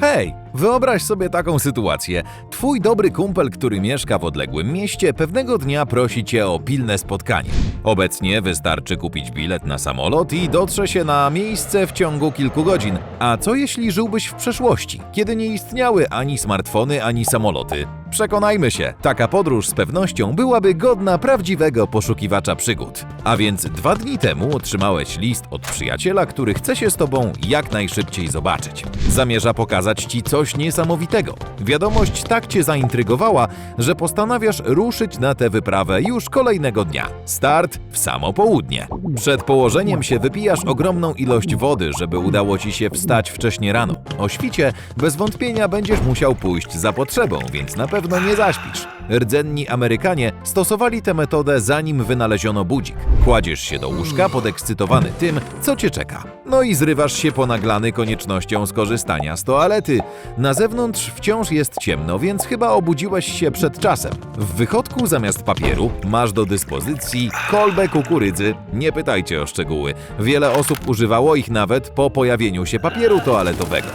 Hej, wyobraź sobie taką sytuację. Twój dobry kumpel, który mieszka w odległym mieście, pewnego dnia prosi cię o pilne spotkanie. Obecnie wystarczy kupić bilet na samolot i dotrze się na miejsce w ciągu kilku godzin. A co jeśli żyłbyś w przeszłości, kiedy nie istniały ani smartfony, ani samoloty? Przekonajmy się, taka podróż z pewnością byłaby godna prawdziwego poszukiwacza przygód. A więc dwa dni temu otrzymałeś list od przyjaciela, który chce się z tobą jak najszybciej zobaczyć. Zamierza pokazać ci coś niesamowitego. Wiadomość tak cię zaintrygowała, że postanawiasz ruszyć na tę wyprawę już kolejnego dnia. Start w samo południe. Przed położeniem się wypijasz ogromną ilość wody, żeby udało ci się wstać wcześnie rano. O świcie bez wątpienia będziesz musiał pójść za potrzebą, więc na pewno nie zaśpisz. Rdzenni Amerykanie stosowali tę metodę zanim wynaleziono budzik. Kładziesz się do łóżka podekscytowany tym, co cię czeka. No i zrywasz się ponaglany koniecznością skorzystania z toalety. Na zewnątrz wciąż jest ciemno, więc chyba obudziłeś się przed czasem. W wychodku zamiast papieru masz do dyspozycji kolbę kukurydzy. Nie pytajcie o szczegóły. Wiele osób używało ich nawet po pojawieniu się papieru toaletowego.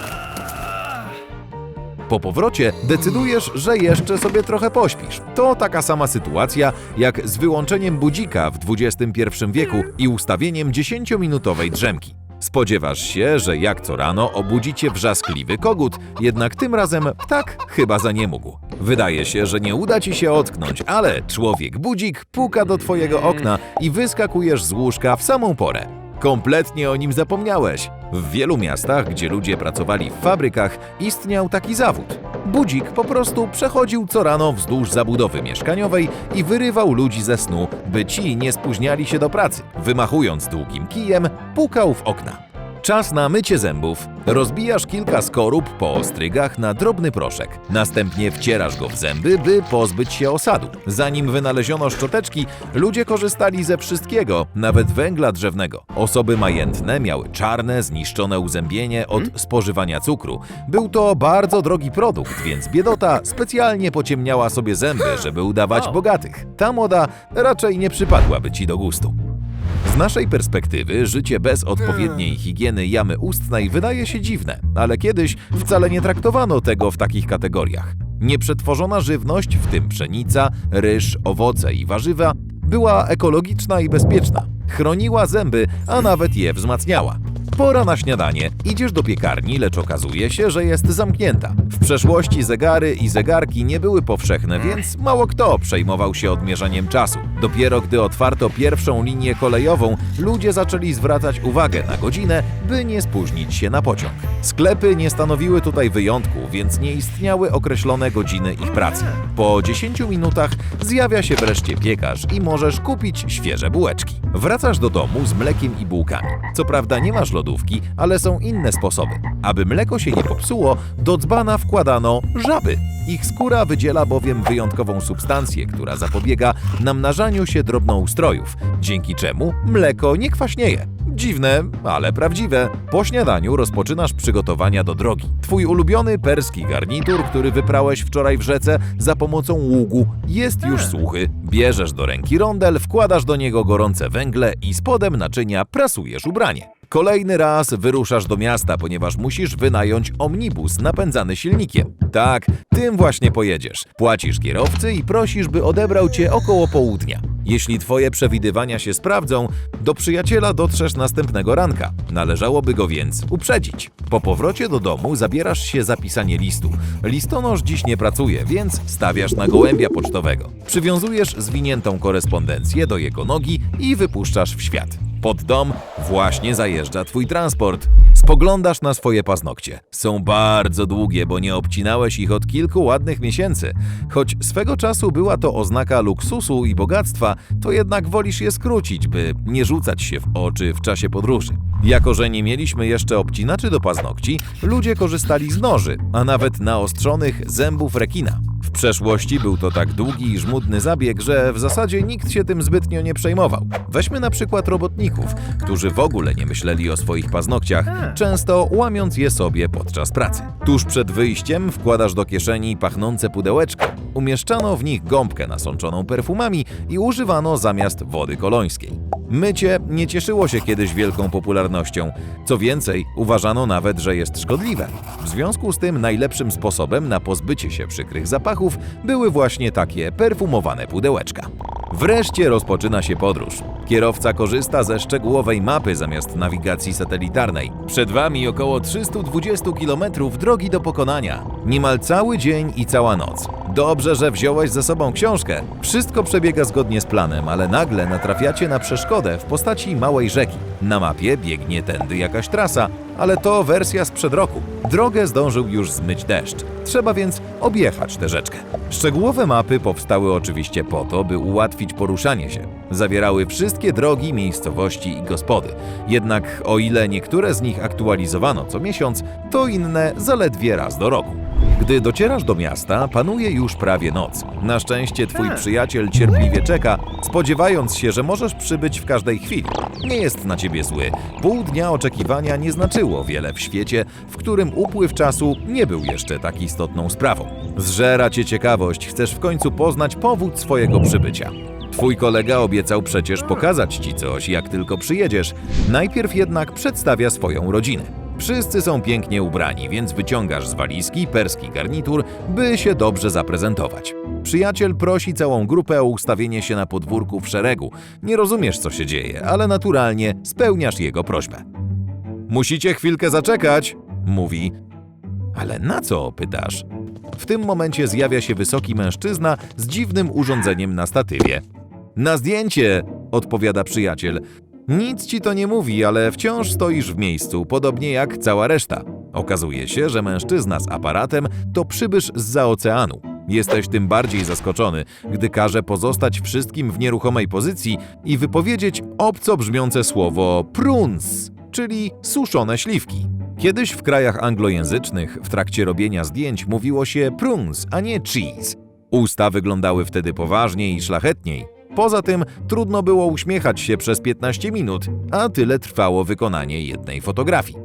Po powrocie decydujesz, że jeszcze sobie trochę pośpisz. To taka sama sytuacja jak z wyłączeniem budzika w XXI wieku i ustawieniem 10-minutowej drzemki. Spodziewasz się, że jak co rano obudzi cię wrzaskliwy kogut, jednak tym razem ptak chyba za nie mógł. Wydaje się, że nie uda ci się ocknąć, ale człowiek budzik puka do twojego okna i wyskakujesz z łóżka w samą porę. Kompletnie o nim zapomniałeś. W wielu miastach, gdzie ludzie pracowali w fabrykach, istniał taki zawód. Budzik po prostu przechodził co rano wzdłuż zabudowy mieszkaniowej i wyrywał ludzi ze snu, by ci nie spóźniali się do pracy. Wymachując długim kijem, pukał w okna. Czas na mycie zębów. Rozbijasz kilka skorup po ostrygach na drobny proszek. Następnie wcierasz go w zęby, by pozbyć się osadu. Zanim wynaleziono szczoteczki, ludzie korzystali ze wszystkiego, nawet węgla drzewnego. Osoby majętne miały czarne, zniszczone uzębienie od spożywania cukru. Był to bardzo drogi produkt, więc biedota specjalnie pociemniała sobie zęby, żeby udawać bogatych. Ta moda raczej nie przypadłaby ci do gustu. Z naszej perspektywy życie bez odpowiedniej higieny jamy ustnej wydaje się dziwne, ale kiedyś wcale nie traktowano tego w takich kategoriach. Nieprzetworzona żywność, w tym pszenica, ryż, owoce i warzywa, była ekologiczna i bezpieczna. Chroniła zęby, a nawet je wzmacniała. Pora na śniadanie. Idziesz do piekarni, lecz okazuje się, że jest zamknięta. W przeszłości zegary i zegarki nie były powszechne, więc mało kto przejmował się odmierzaniem czasu. Dopiero gdy otwarto pierwszą linię kolejową, ludzie zaczęli zwracać uwagę na godzinę, by nie spóźnić się na pociąg. Sklepy nie stanowiły tutaj wyjątku, więc nie istniały określone godziny ich pracy. Po 10 minutach zjawia się wreszcie piekarz i możesz kupić świeże bułeczki. Wracasz do domu z mlekiem i bułkami. Co prawda nie masz lodówki, ale są inne sposoby. Aby mleko się nie popsuło, do dzbana wkładano żaby. Ich skóra wydziela bowiem wyjątkową substancję, która zapobiega namnażaniu się drobnoustrojów, dzięki czemu mleko nie kwaśnieje. Dziwne, ale prawdziwe. Po śniadaniu rozpoczynasz przygotowania do drogi. Twój ulubiony perski garnitur, który wyprałeś wczoraj w rzece za pomocą ługu, jest już suchy. Bierzesz do ręki rondel, wkładasz do niego gorące węgle i spodem naczynia prasujesz ubranie. Kolejny raz wyruszasz do miasta, ponieważ musisz wynająć omnibus napędzany silnikiem. Tak, tym właśnie pojedziesz. Płacisz kierowcy i prosisz, by odebrał cię około południa. Jeśli twoje przewidywania się sprawdzą, do przyjaciela dotrzesz następnego ranka. Należałoby go więc uprzedzić. Po powrocie do domu zabierasz się za pisanie listu. Listonosz dziś nie pracuje, więc stawiasz na gołębia pocztowego. Przywiązujesz zwiniętą korespondencję do jego nogi i wypuszczasz w świat. Pod dom właśnie zajeżdża twój transport. Spoglądasz na swoje paznokcie. Są bardzo długie, bo nie obcinałeś ich od kilku ładnych miesięcy. Choć swego czasu była to oznaka luksusu i bogactwa, to jednak wolisz je skrócić, by nie rzucać się w oczy w czasie podróży. Jako, że nie mieliśmy jeszcze obcinaczy do paznokci, ludzie korzystali z noży, a nawet naostrzonych zębów rekina. W przeszłości był to tak długi i żmudny zabieg, że w zasadzie nikt się tym zbytnio nie przejmował. Weźmy na przykład robotników, którzy w ogóle nie myśleli o swoich paznokciach, często łamiąc je sobie podczas pracy. Tuż przed wyjściem wkładasz do kieszeni pachnące pudełeczko. Umieszczano w nich gąbkę nasączoną perfumami i używano zamiast wody kolońskiej. Mycie nie cieszyło się kiedyś wielką popularnością. Co więcej, uważano nawet, że jest szkodliwe. W związku z tym najlepszym sposobem na pozbycie się przykrych zapachów były właśnie takie perfumowane pudełeczka. Wreszcie rozpoczyna się podróż. Kierowca korzysta ze szczegółowej mapy zamiast nawigacji satelitarnej. Przed Wami około 320 km drogi do pokonania. Niemal cały dzień i cała noc. Dobrze, że wziąłeś ze sobą książkę. Wszystko przebiega zgodnie z planem, ale nagle natrafiacie na przeszkodę w postaci małej rzeki. Na mapie biegnie tędy jakaś trasa, ale to wersja sprzed roku. Drogę zdążył już zmyć deszcz. Trzeba więc objechać tę rzeczkę. Szczegółowe mapy powstały oczywiście po to, by ułatwić poruszanie się. Zawierały wszystkie drogi, miejscowości i gospody. Jednak o ile niektóre z nich aktualizowano co miesiąc, to inne zaledwie raz do roku. Gdy docierasz do miasta, panuje już prawie noc. Na szczęście twój przyjaciel cierpliwie czeka, spodziewając się, że możesz przybyć w każdej chwili. Nie jest na ciebie zły. Pół dnia oczekiwania nie znaczyło wiele w świecie, w którym upływ czasu nie był jeszcze tak istotną sprawą. Zżera cię ciekawość, chcesz w końcu poznać powód swojego przybycia. Twój kolega obiecał przecież pokazać ci coś, jak tylko przyjedziesz. Najpierw jednak przedstawia swoją rodzinę. Wszyscy są pięknie ubrani, więc wyciągasz z walizki perski garnitur, by się dobrze zaprezentować. Przyjaciel prosi całą grupę o ustawienie się na podwórku w szeregu. Nie rozumiesz, co się dzieje, ale naturalnie spełniasz jego prośbę. Musicie chwilkę zaczekać, mówi. Ale na co? pytasz. W tym momencie zjawia się wysoki mężczyzna z dziwnym urządzeniem na statywie. Na zdjęcie, odpowiada przyjaciel. Nic ci to nie mówi, ale wciąż stoisz w miejscu, podobnie jak cała reszta. Okazuje się, że mężczyzna z aparatem to przybysz z oceanu. Jesteś tym bardziej zaskoczony, gdy każe pozostać wszystkim w nieruchomej pozycji i wypowiedzieć obco brzmiące słowo pruns, czyli suszone śliwki. Kiedyś w krajach anglojęzycznych w trakcie robienia zdjęć mówiło się pruns, a nie cheese. Usta wyglądały wtedy poważniej i szlachetniej. Poza tym trudno było uśmiechać się przez 15 minut, a tyle trwało wykonanie jednej fotografii.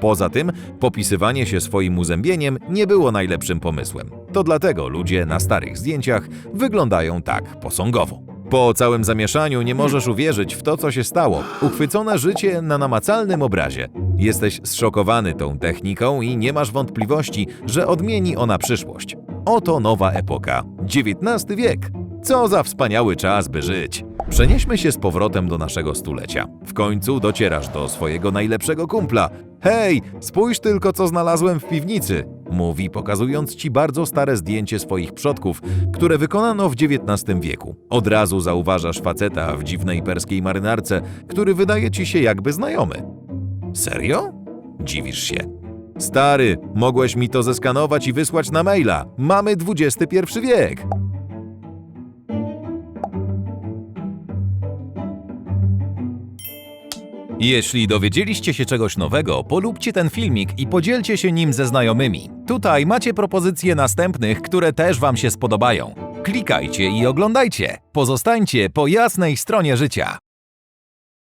Poza tym popisywanie się swoim uzębieniem nie było najlepszym pomysłem. To dlatego ludzie na starych zdjęciach wyglądają tak posągowo. Po całym zamieszaniu nie możesz uwierzyć w to, co się stało. Uchwycone życie na namacalnym obrazie. Jesteś zszokowany tą techniką i nie masz wątpliwości, że odmieni ona przyszłość. Oto nowa epoka XIX wiek. Co za wspaniały czas, by żyć. Przenieśmy się z powrotem do naszego stulecia. W końcu docierasz do swojego najlepszego kumpla. Hej, spójrz tylko, co znalazłem w piwnicy, mówi, pokazując ci bardzo stare zdjęcie swoich przodków, które wykonano w XIX wieku. Od razu zauważasz faceta w dziwnej perskiej marynarce, który wydaje ci się jakby znajomy. Serio? Dziwisz się. Stary, mogłeś mi to zeskanować i wysłać na maila. Mamy XXI wiek. Jeśli dowiedzieliście się czegoś nowego, polubcie ten filmik i podzielcie się nim ze znajomymi. Tutaj macie propozycje następnych, które też Wam się spodobają. Klikajcie i oglądajcie. Pozostańcie po jasnej stronie życia.